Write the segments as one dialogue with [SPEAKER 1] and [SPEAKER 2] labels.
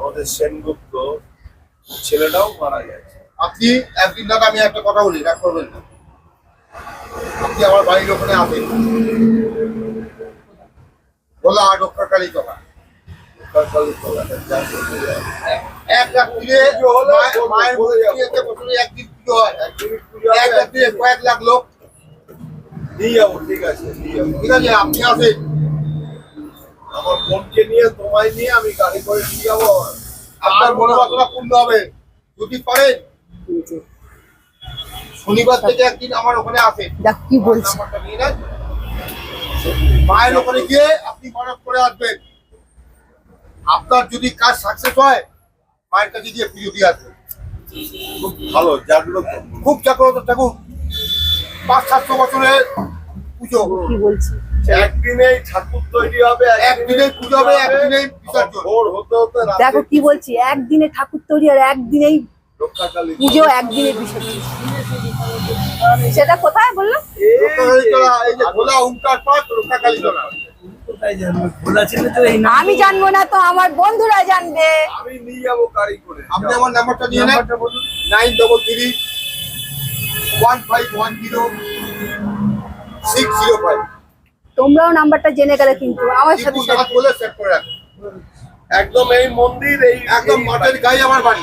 [SPEAKER 1] আমাদের সেনগুপ্ত ছেলেটাও মারা গেছে।
[SPEAKER 2] আপনি একদিন দাদা আমি একটা কথা বলি রাগ করবেন না। আপনি আমার বাড়ির ওখানে আসেন। বলা ডক্টর কালী কথা এক রাত্রিরে মায়ের- বছরে একদিন পুজো হয়। এক রাত্রিরে কয়েক লাখ লোক।
[SPEAKER 1] নিয়ে যাব ঠিক আছে
[SPEAKER 2] ঠিক আছে আপনি আসেন।
[SPEAKER 1] আমার বোনকে নিয়ে তোমায় নিয়ে আমি গাড়ি করে নিয়ে যাব।
[SPEAKER 2] আপনার মনোবাসনা পূর্ণ হবে যদি পারেন? শনিবার থেকে একদিন আমার ওখানে
[SPEAKER 3] দেখ কি বলছে।
[SPEAKER 2] মায়ের ওখানে গিয়ে আপনি মানব করে আসবেন। আপনার যদি কাজ সাকসেস হয় মায়ের কাছে গিয়ে পুজো দিয়ে আসবেন।
[SPEAKER 1] খুব ভালো জাগ্রত।
[SPEAKER 2] খুব জাগ্রত থাকুন পাঁচ সাতশো বছরের পুজো।
[SPEAKER 3] কি বলছে?
[SPEAKER 1] একদিনেই ঠাকুর তৈরি হবে
[SPEAKER 2] একদিনেই পুজো হবে, একদিনেই
[SPEAKER 1] ভোর হতে হতে
[SPEAKER 3] দেখো কি বলছি একদিনে ঠাকুর তৈরি আর একদিনেই পুজো একদিনে বিসর্জন। সেটা কোথায় বলল? আমি জানব না তো আমার বন্ধুরা জানবে।
[SPEAKER 1] আমি নিয়ে যাব গাড়ি করে।
[SPEAKER 2] আপনি আমার নাম্বারটা নিয়ে নেন। Nine double three one five one zero six zero five.
[SPEAKER 3] তোমরাও নাম্বারটা জেনে গেলে কিন্তু আমার সাথে
[SPEAKER 2] টিপু বলে সেভ করে রাখুন
[SPEAKER 1] একদম এই মন্দির এই
[SPEAKER 2] একদম মাঠের গায়ে আমার বাড়ি।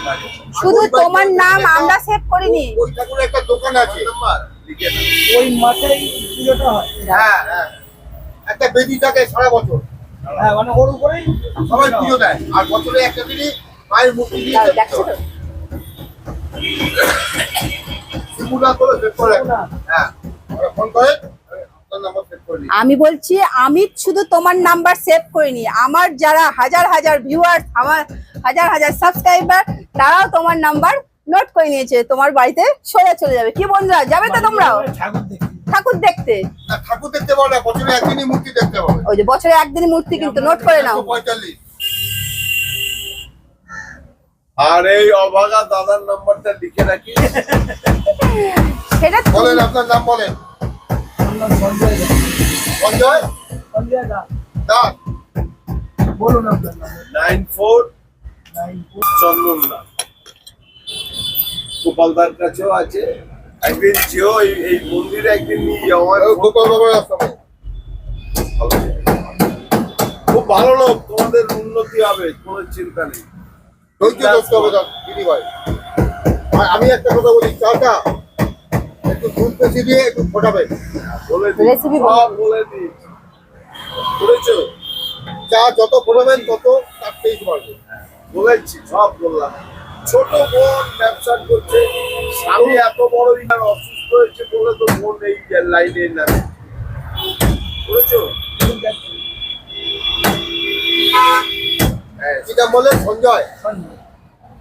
[SPEAKER 3] শুধু তোমার নাম
[SPEAKER 2] একটা-
[SPEAKER 3] আমরা সেভ করিনি।
[SPEAKER 2] ওই ঠাকুরের একটা দোকান আছে।
[SPEAKER 1] নাম্বার
[SPEAKER 4] ওই মাঠেই পুজোটা হয়।
[SPEAKER 2] হ্যাঁ হ্যাঁ। একটা বেদি থাকে সারা বছর।
[SPEAKER 4] হ্যাঁ মানে ওর উপরেই
[SPEAKER 2] সবাই পুজো দেয়। আর বছরে একটা দিনই মায়ের মূর্তি দিয়ে
[SPEAKER 3] হ্যাঁ,
[SPEAKER 2] সেভ করে। হ্যাঁ। ফোন করে।
[SPEAKER 3] আমি বলছি আমি শুধু তোমার নাম্বার সেভ করিনি আমার যারা হাজার হাজার ভিউয়ার্স আমার হাজার হাজার সাবস্ক্রাইবার তারাও তোমার নাম্বার নোট করে নিয়েছে তোমার বাড়িতে সোজা চলে যাবে। কি বন্ধুরা যাবে তো তোমরাও?
[SPEAKER 4] ঠাকুর
[SPEAKER 3] দেখতে।
[SPEAKER 2] ঠাকুর দেখতে। পাবো না বছরে একদিনই মূর্তি দেখতে পাবে।
[SPEAKER 3] ওই যে বছরে একদিন মূর্তি কিন্তু নোট করে নাও।
[SPEAKER 1] আর এই অভাগা দাদার নাম্বারটা লিখে রাখি।
[SPEAKER 3] সেটা
[SPEAKER 2] বলেন আপনার নাম বলেন।
[SPEAKER 4] সঞ্জয়।
[SPEAKER 2] সঞ্জয় দাস
[SPEAKER 4] বলুন আপনার
[SPEAKER 1] নাইন ফোর।
[SPEAKER 4] নাইন
[SPEAKER 1] চন্দন দা গোপালদার কাছেও আছে। একদিন যেও এই মন্দিরে একদিন নিয়ে যাও।
[SPEAKER 2] গোপাল বাবার রাস্তা
[SPEAKER 1] খুব ভালো লোক। তোমাদের উন্নতি হবে কোনো চিন্তা নেই।
[SPEAKER 2] ধৈর্য ধরতে হবে দিদি ভাই আমি একটা কথা বলি। চাটা একটু
[SPEAKER 1] বলে। দিই
[SPEAKER 2] চা যত ফোটাবেন তত তার টেস্ট বাড়বে।
[SPEAKER 1] বলেছি সব বললাম। ছোট বোন ব্যবসা করছে স্বামী এত বড় অসুস্থ হয়েছে বলে তো বোন এই লাইনে করেছ হ্যাঁ
[SPEAKER 2] যেটা বলে? সঞ্জয়।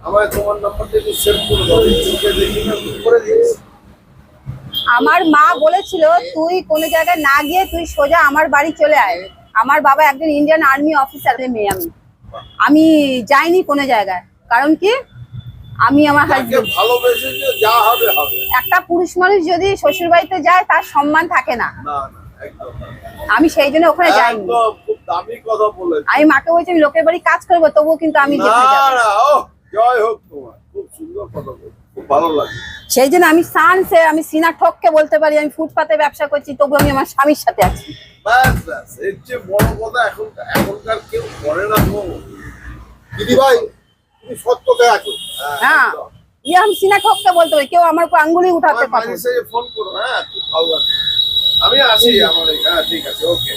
[SPEAKER 1] আমার তোমার নাম্বারটা একটু সেভ করে দাও দেখি না করে দিস
[SPEAKER 3] আমার মা বলেছিল তুই কোনো জায়গায় না গিয়ে তুই সোজা আমার বাড়ি চলে আয়। আমার বাবা একজন ইন্ডিয়ান আর্মি অফিসার মেয়ে আমি। আমি যাইনি কোনো জায়গায়। কারণ কি? আমি আমার একটা পুরুষ মানুষ যদি শ্বশুর বাড়িতে যায় তার সম্মান থাকে না। আমি সেই জন্য ওখানে যাইনি।
[SPEAKER 1] একদম খুব দামি কথা বলেছে।
[SPEAKER 3] আমি মাকে বলছি আমি লোকের বাড়ি কাজ করব তবুও কিন্তু আমি
[SPEAKER 1] জয় হোক তোমার। খুব সুন্দর কথা খুব ভালো লাগে
[SPEAKER 3] সেই জন্য আমি সানসে আমি সিনা ঠককে বলতে পারি আমি ফুটপাতে ব্যবসা করছি তবু আমি আমার স্বামীর সাথে আছি।
[SPEAKER 1] বড় কথা এখন এখনকার কেউ করে না
[SPEAKER 2] দিদি ভাই তুমি সত্যতে আছো।
[SPEAKER 3] হ্যাঁ ইয়ে আমি সিনা ঠককে বলতে পারি কেউ আমার আঙ্গুলি উঠাতে
[SPEAKER 1] ফোন করো হ্যাঁ খুব ভালো লাগে আমি আসি আমার হ্যাঁ ঠিক আছে ওকে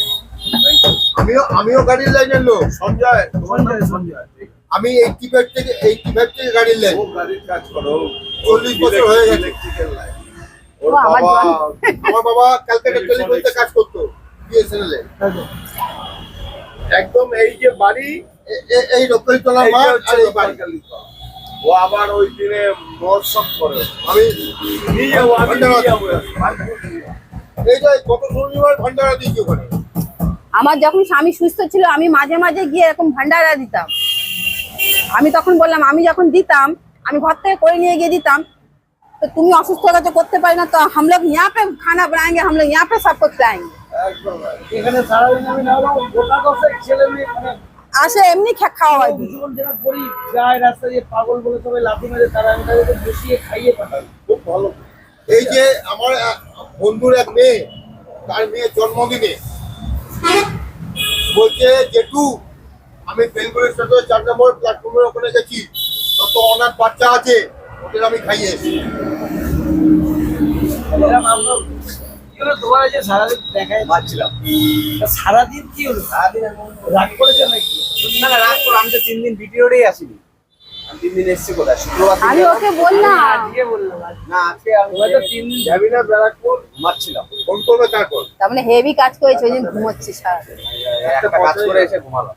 [SPEAKER 2] আমিও আমিও গাড়ির লাইনের লোক।
[SPEAKER 1] সঞ্জয়
[SPEAKER 4] সঞ্জয়,
[SPEAKER 1] সঞ্জয়।
[SPEAKER 2] আমি এইটি ফাইভ থেকে এইটি ফাইভ থেকে গাড়ির লাইন
[SPEAKER 1] গাড়ির কাজ করো।
[SPEAKER 2] চল্লিশ বছর হয়ে গেছে।
[SPEAKER 1] ওর
[SPEAKER 3] আমার
[SPEAKER 1] বাবা
[SPEAKER 2] আমার বাবা ক্যালকাটা টেলিফোনতে কাজ করতো বিএসএনএল এ।
[SPEAKER 1] একদম এই যে বাড়ি
[SPEAKER 2] এই রক্ষাতলার মাঠ আর এই বাড়ি।
[SPEAKER 1] লোকালিকা। ও আবার ওই দিনে মহোৎসব করে।
[SPEAKER 2] আমি
[SPEAKER 1] নিয়ে যাব আমি নিয়ে যাব?
[SPEAKER 2] এই যে গত শনিবার ভান্ডারা দিয়েছি ওখানে।
[SPEAKER 3] আমার যখন স্বামী সুস্থ ছিল আমি মাঝে মাঝে গিয়ে এরকম ভান্ডারা দিতাম। আমি তখন বললাম আমি যখন দিতাম আমি ঘর থেকে করে নিয়ে গিয়ে দিতাম তো তুমি অসুস্থ হয়ে গেছো করতে পারি না তো हम लोग यहाँ पे खाना बनाएंगे हम लोग यहाँ पे सबको खिलाएंगे
[SPEAKER 1] একদম
[SPEAKER 4] এখানে সারাদিন আমি না হলেও গোটা দশেক ছেলে মেয়ে মানে
[SPEAKER 3] আসে এমনি খা- খাওয়া হয়
[SPEAKER 4] দুজন যারা গরিব যায় রাস্তা দিয়ে পাগল বলে সবাই লাথি মেরে তারা আমি তাদেরকে বসিয়ে খাইয়ে পাঠাই
[SPEAKER 1] খুব ভালো
[SPEAKER 2] এই যে আমার আহ, বন্ধুর এক মেয়ে তার মেয়ের জন্মদিনে বলছে জেঠু আমি বেলগুড়ি স্টেশনে চার নম্বর প্ল্যাটফর্মের ওখানে গেছি। তত অনাথ বাচ্চা আছে ওদের আমি খাইয়ে এসেছি।
[SPEAKER 4] সারাদিন সারাদিন কি হলো? সারাদিন রাগ করেছে নাকি?
[SPEAKER 5] না না রাগ করো আমি তো তিন দিন আসিনি। তিন দিন এসেছি কোথায়? শুক্রবার
[SPEAKER 3] আমি ওকে বললাম।
[SPEAKER 4] আজকে বললাম
[SPEAKER 5] না আজকে আমি
[SPEAKER 4] ওরা তো তিন দিন
[SPEAKER 1] যাবি না ব্যারাকপুর
[SPEAKER 5] ঘুমাচ্ছিলাম।
[SPEAKER 2] ফোন করবে তারপর।
[SPEAKER 3] তার মানে হেভি কাজ করেছে ওই দিন ঘুমোচ্ছে সারা
[SPEAKER 5] একটা কাজ করে এসে ঘুমালাম।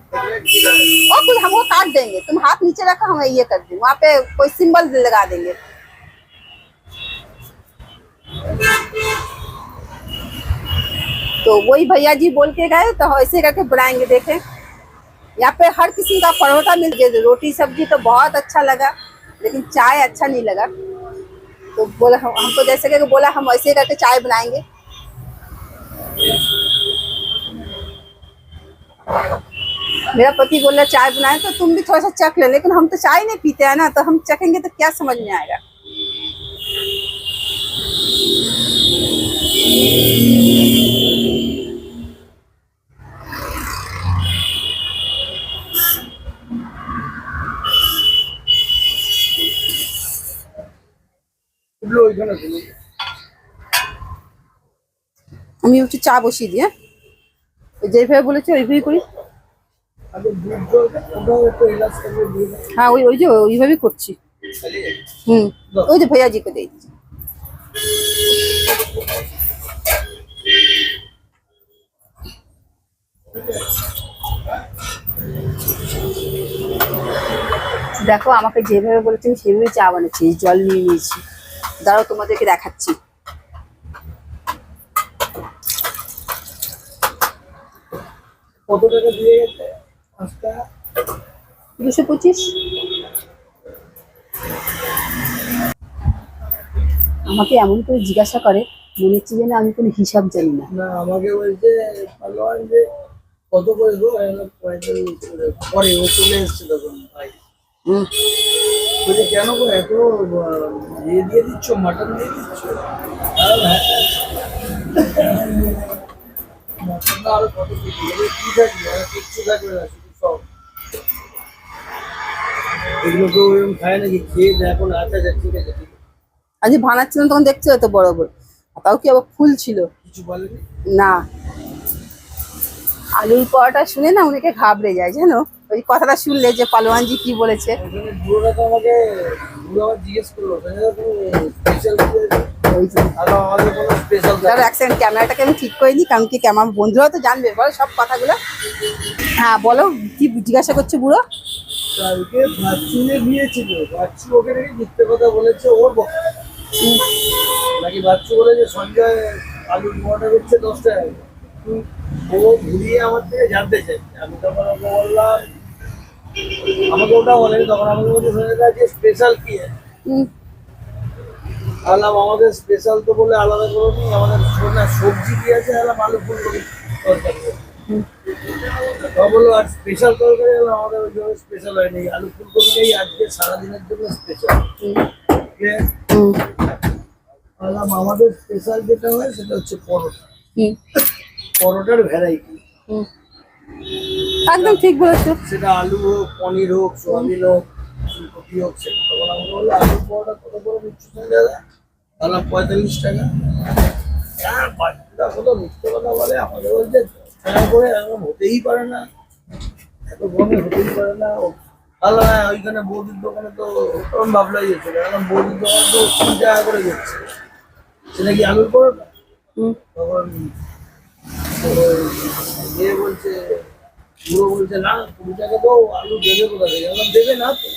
[SPEAKER 3] और कुछ हम वो काट देंगे। तुम हाथ नीचे रखो, हम ये कर देंगे वहाँ पे कोई सिंबल लगा देंगे। तो वही भैया जी बोल के गए तो ऐसे करके बनाएँगे देखें। यहाँ पे हर किसी का परोठा मिल गया। रोटी सब्ज़ी तो बहुत अच्छा लगा, लेकिन चाय अच्छा नहीं लगा। तो बोला, हम, हमको जैसे करके बोला, हम ऐसे करके चाय बनाएँगे। मेरा पति बोला चाय बनाए तो तुम भी थोड़ा सा चख ले लेकिन हम तो चाय नहीं पीते हैं ना तो हम चखेंगे तो क्या समझ में आएगा
[SPEAKER 4] এগুলো ওইখানে তুমি
[SPEAKER 3] আমি একটু চা বসিয়ে দিই হ্যাঁ ওই যেভাবে বলেছি ওইভাবেই করি হ্যাঁ ওই ওই যে ওইভাবেই করছি। হুম ওই যে ভৈয়াজিকে দিয়ে দিচ্ছি দেখো আমাকে যেভাবে বলেছেন সেভাবে চা বানাচ্ছি জল নিয়ে নিয়েছি। দাঁড়াও তোমাদেরকে দেখাচ্ছি।
[SPEAKER 4] কত টাকা দিয়ে গেছে?
[SPEAKER 3] দুশো পঁচিশ। আমাকে এমন করে জিজ্ঞাসা করে মনে হচ্ছে যেন আমি কোনো হিসাব জানি না।
[SPEAKER 4] না আমাকে বলছে পালোয়ান যে কত করে গো। পরে ও চলে এসছে তখন ভাই। বলছে কেন গো এত ইয়ে দিয়ে দিচ্ছ মাটন দিয়ে দিচ্ছ? হ্যাঁ। মাটনটা আরও কত কেজি? বলে কি থাকবে? কিচ্ছু থাকবে না। এগুলো তো ওরকম খায় নাকি? খেয়ে দেখো না আচ্ছা আচ্ছা ঠিক আছে
[SPEAKER 3] আজ বানাচ্ছিলাম তখন দেখছ তো বড় বড়। তাও কি আবার ফুল ছিল?
[SPEAKER 4] কিছু বলেনি?
[SPEAKER 3] না। আলুর পরোটা শুনে না অনেকে ঘাবড়ে যায় জানো? ওই কথাটা শুনলে যে পালোয়ানজি কি বলেছে।
[SPEAKER 4] বুড়োটা তো আমাকে বুড়ো আমার জিজ্ঞেস করল
[SPEAKER 3] ওই যে
[SPEAKER 4] আর আমাদের কোনো স্পেশাল
[SPEAKER 3] দাঁড়াও এক সেকেন্ড ক্যামেরাটাকে আমি ঠিক করে নিই কারণ কি আমার বন্ধুরা তো জানবে বলো সব কথাগুলো। হ্যাঁ বলো কি জিজ্ঞাসা করছে বুড়ো?
[SPEAKER 4] কালকে বাচ্চুনে গিয়েছিল। বাচ্চু ওকে নাকি মিথ্যে কথা বলেছে ওর নাকি বাচ্চু বলেছে সঞ্জয় আলুর মোয়াটা হচ্ছে দশ টাকা। ও ঘুরিয়ে আমার থেকে জানতে চাইছে আমি তখন ওকে বললাম আমাকে ওটা বলেনি তখন আমাকে বলছে সঞ্জয় যে স্পেশাল কি? আছে আলাম আমাদের স্পেশাল তো বলে আলাদা করে নি আমাদের সোনা সবজি কি আছে আলাম আলু ফুলকপি তরকারি। তো বলল আর স্পেশাল তরকারি হলো আমাদের ওই জন্য স্পেশাল হয়নি। আলু ফুলকপিটাই আজকে সারাদিনের জন্য স্পেশাল
[SPEAKER 3] হুম,
[SPEAKER 4] আলাম আমাদের স্পেশাল যেটা হয় সেটা হচ্ছে পরোটা।
[SPEAKER 3] হুম,
[SPEAKER 4] পরোটার ভ্যারাইটি
[SPEAKER 3] হুম। একদম ঠিক বলেছ।
[SPEAKER 4] সেটা আলু হোক পনির হোক সোয়াবিন হোক আলু পরোটা কত করে নিচ্ছি দাদা? আলাম পঁয়তাল্লিশ টাকা। হ্যাঁ বাচ্চাটা কত মিথ্যে কথা বলে আমাকে বলছে করে এরকম হতেই পারে না। এত কমে হতেই পারে না। আল্লাহ হ্যাঁ ওইখানে বৌদির দোকানে তো তখন ভাবলাই যেতে কারণ বৌদির দোকানে তো তিন টাকা করে যাচ্ছে সেটা কি আলুর পরোটা? তখন ইয়ে বলছে বুড়ো বলছে না কুড়ি টাকা তো আলু দেবে কোথা থেকে? দেবে না তো।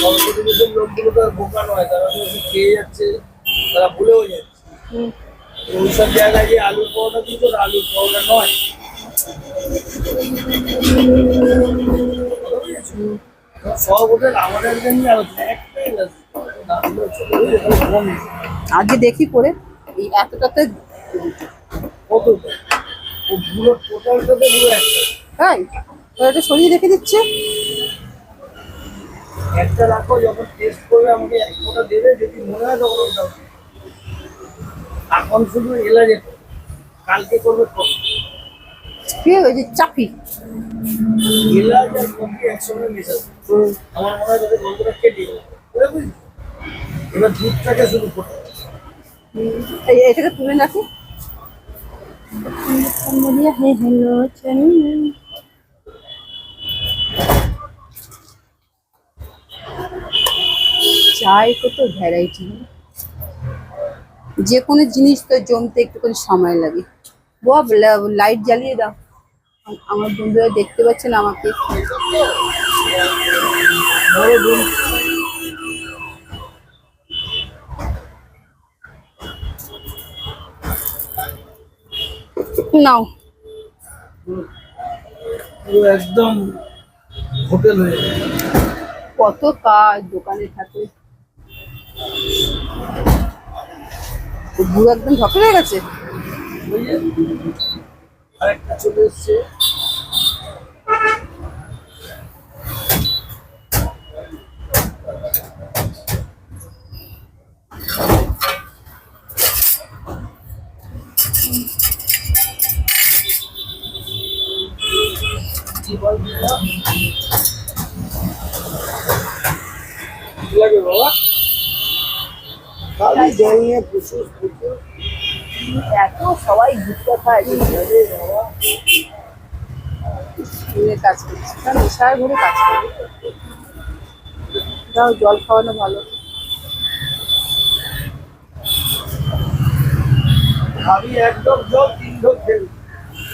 [SPEAKER 4] সরস্বতী লোকগুলো তো বোকা নয় তারা তো খেয়ে যাচ্ছে তারা ভুলেও যাচ্ছে। ওইসব জায়গায় যে আলুর দিত না আলুর পাওয়াটা নয়। সব ওদের আমাদের জন্য আলোচনা একটাই
[SPEAKER 3] আগে দেখি করে এই এতটাতে
[SPEAKER 4] কত? ও পুরো টোটালটাতে পুরো একটা।
[SPEAKER 3] তাই সরিয়ে রেখে দিচ্ছে।
[SPEAKER 4] একটা রাখো যখন টেস্ট করবে আমাকে এক ফোঁটা দেবে যদি মনে হয় তখন ওটা এখন শুধু এলা যেত কালকে করবে
[SPEAKER 3] কি ওই যে চাপি।
[SPEAKER 4] এলাচ আর কফি একসঙ্গে মেশাবে। আমার মনে হয় তাদের কেটে বুঝলি? এবার দুধটাকে শুধু ফোটাবে।
[SPEAKER 3] এটাকে তুলে রাখি হ্যাঁ হ্যালো চায় কত ভ্যারাইটি যে কোনো জিনিস তো জমতে একটুখানি সময় লাগে। বাব লাইট জ্বালিয়ে দাও। আমার বন্ধুরা দেখতে পাচ্ছে না আমাকে নাও।
[SPEAKER 4] একদম হোটেল
[SPEAKER 3] কত কাজ দোকানে থাকে। তো একদম ধকে হয়ে গেছে?
[SPEAKER 4] আরেকটা চলে এসছে। খালি জল নিয়ে প্রচুর
[SPEAKER 3] এত সবাই গুটকা খায়। কাজ করছি। তাও জল খাওয়ানো ভালো।
[SPEAKER 4] আমি একদম জল তিন ঢোক খেলি।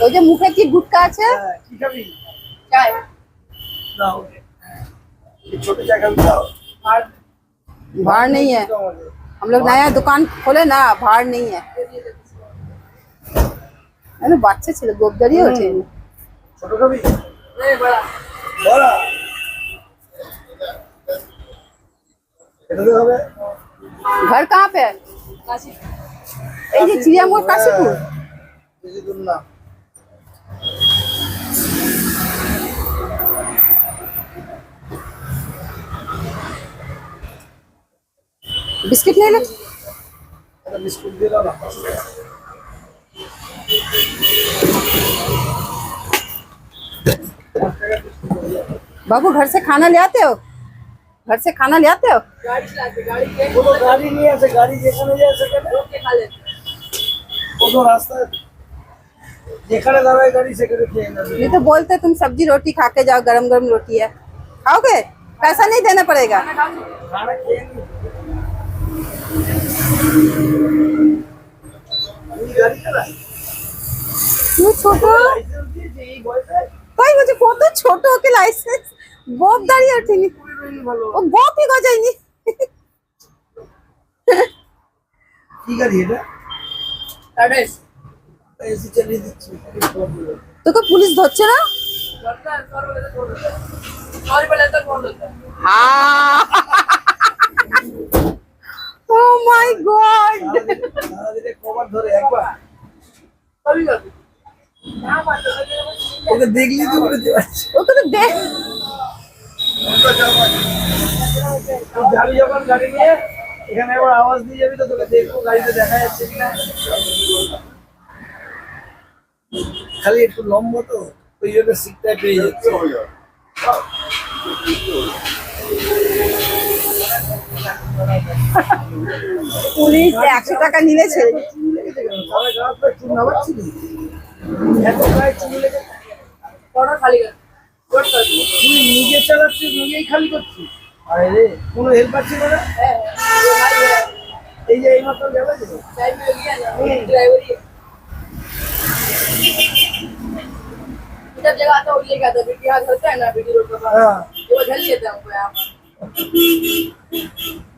[SPEAKER 3] ওই যে মুখে কি গুটকা আছে?
[SPEAKER 4] হ্যাঁ, কি ছোট জায়গা
[SPEAKER 3] ভার নেই হ্যাঁ हम लोग नया दुकान खोले ना भाड़ नहीं है अरे বাচ্চা ছিল গোবদারি ওঠে
[SPEAKER 4] ছোট খাবি বড়া এটাতে হবে
[SPEAKER 3] घर कहाँ पे है এই যে চিড়িয়া মোড় কাশীপুর बिस्किट ले
[SPEAKER 4] लो।
[SPEAKER 3] बाबू, घर से खाना ले आते हो? घर से खाना ले आते हो?
[SPEAKER 4] ये
[SPEAKER 3] नहीं तो बोलते तुम सब्ज़ी रोटी खा के जाओ गरम गरम रोटी है। खाओगे? पैसा नहीं देना पड़ेगा। ছোট? তাই বলছে কত ছোট ওকে লাইসেন্স বব দাঁড়িয়ে ওঠেনি। ও বপই গজায়নি। তোকে পুলিশ ধরছে না? ও মাই গড
[SPEAKER 4] ধরে একবার দেখলি তো বুঝতে পারছি
[SPEAKER 3] ওকে তো দেখ।
[SPEAKER 4] যাবি যখন গাড়ি নিয়ে এখানে আওয়াজ দিয়ে যাবি তো তোকে দেখব গাড়িতে দেখা যাচ্ছে কিনা। খালি একটু লম্বা তো ওই জন্য সিটটা পেয়ে যাচ্ছে।
[SPEAKER 3] পুলিশ একশো টাকা নিলে ছেড়ে দিচ্ছে।
[SPEAKER 4] চুল লেগেছে কেন সারা গা হাত পা চুল নামাচ্ছিলি এত গায়ে চুল লেগেছে তুই নিজে চালাচ্ছিস নিজেই খালি করছিস আরে রে কোনো হেল্পার ছিল না এই যে এই মাত্র গেল যে
[SPEAKER 6] जब जगह आता वो ले गया था बेटी हाथ होता है ना बेटी रोड पर
[SPEAKER 4] হ্যাঁ
[SPEAKER 6] वो धर लेता हमको यहाँ पर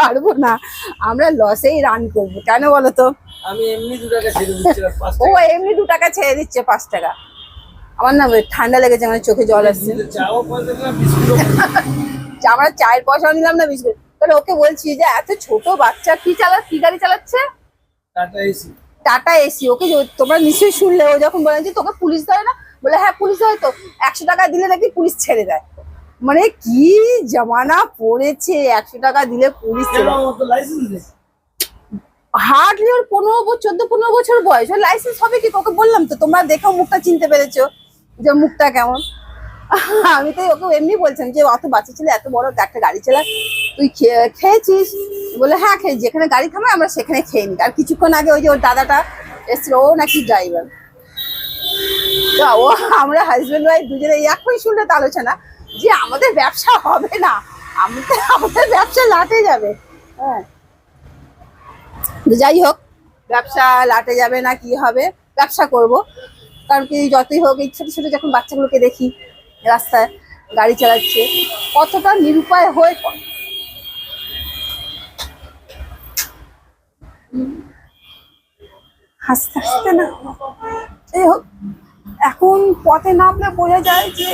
[SPEAKER 3] পারব না। আমরা লসেই রান করব। কেন বলো তো
[SPEAKER 4] আমি এমনি দু টাকা ছেড়ে দিচ্ছিলাম
[SPEAKER 3] ও এমনি দু টাকা ছেড়ে দিচ্ছে পাঁচ টাকা। আমার না ঠান্ডা লেগেছে আমার চোখে জল আসছে। আমরা চায়ের পয়সাও নিলাম না বিস্কুট। তাহলে ওকে বলছি যে এত ছোট বাচ্চা কি চালা কি গাড়ি চালাচ্ছে?
[SPEAKER 4] Tata
[SPEAKER 3] AC. Tata AC. Okay তোমরা নিশ্চয়ই শুনলে ও যখন বলে যে তোকে পুলিশ ধরে না? বলে হ্যাঁ পুলিশ ধরে তো। একশো টাকা দিলে নাকি পুলিশ ছেড়ে দেয়। মানে কি জমানা পড়েছে? একশো টাকা দিলে পুলিশ হার্ডলি ওর পনেরো বছর চোদ্দ পনেরো বছর বয়স। ওর লাইসেন্স হবে কি? তোকে বললাম তো তোমরা দেখেও মুখটা চিনতে পেরেছ যে মুখটা কেমন। আমি তো ওকে এমনি বলছিলাম যে অত বাচ্চা ছেলে এত বড় একটা গাড়ি চালা তুই খেয়ে- খেয়েছিস? বলে হ্যাঁ খেয়ে যেখানে গাড়ি থামায় আমরা সেখানে খেয়ে নিই। আর কিছুক্ষণ আগে ওই যে ওর দাদাটা এসছিল ও নাকি ড্রাইভার তো ও আমরা হাজব্যান্ড ওয়াইফ দুজনে এখন শুনলে তো আলোচনা। যে আমাদের ব্যবসা হবে না, আমাদের আমাদের ব্যবসা লাটে যাবে। হ্যাঁ। যাই হোক, ব্যবসা লাটে যাবে না, কি হবে? ব্যবসা করব। কারণ কি যতই হোক, এই ছোটো ছোটো যখন বাচ্চাগুলোকে দেখি রাস্তায় গাড়ি চালাচ্ছে, কতটা নিরুপায় হয়ে হাসতে হাসতে না। যাই হোক, এখন পথে নামলে বোঝা যায় যে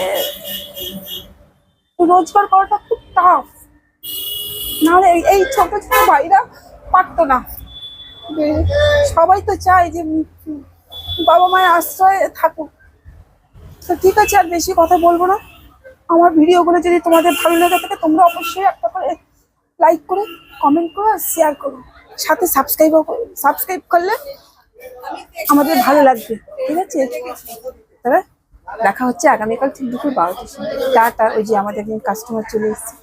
[SPEAKER 3] রোজগার করাটা খুব টাফ নাহলে এই- ছোট ছোট ভাইরা পারতো না। সবাই তো চায় যে বাবা মায়ের আশ্রয়ে থাকুক। তো ঠিক আছে, আর বেশি কথা বলব না। আমার ভিডিওগুলো যদি তোমাদের ভালো লেগে থাকে, তোমরা অবশ্যই একটা করে লাইক করে কমেন্ট করো আর শেয়ার করো। সাথে সাবস্ক্রাইবও করো। সাবস্ক্রাইব করলে আমাদের ভালো লাগবে। ঠিক আছে? তাহলে দেখা হচ্ছে আগামীকাল ঠিক দুপুর বারোটার সময়। তা ওই যে আমাদের একজন কাস্টমার চলে এসেছে।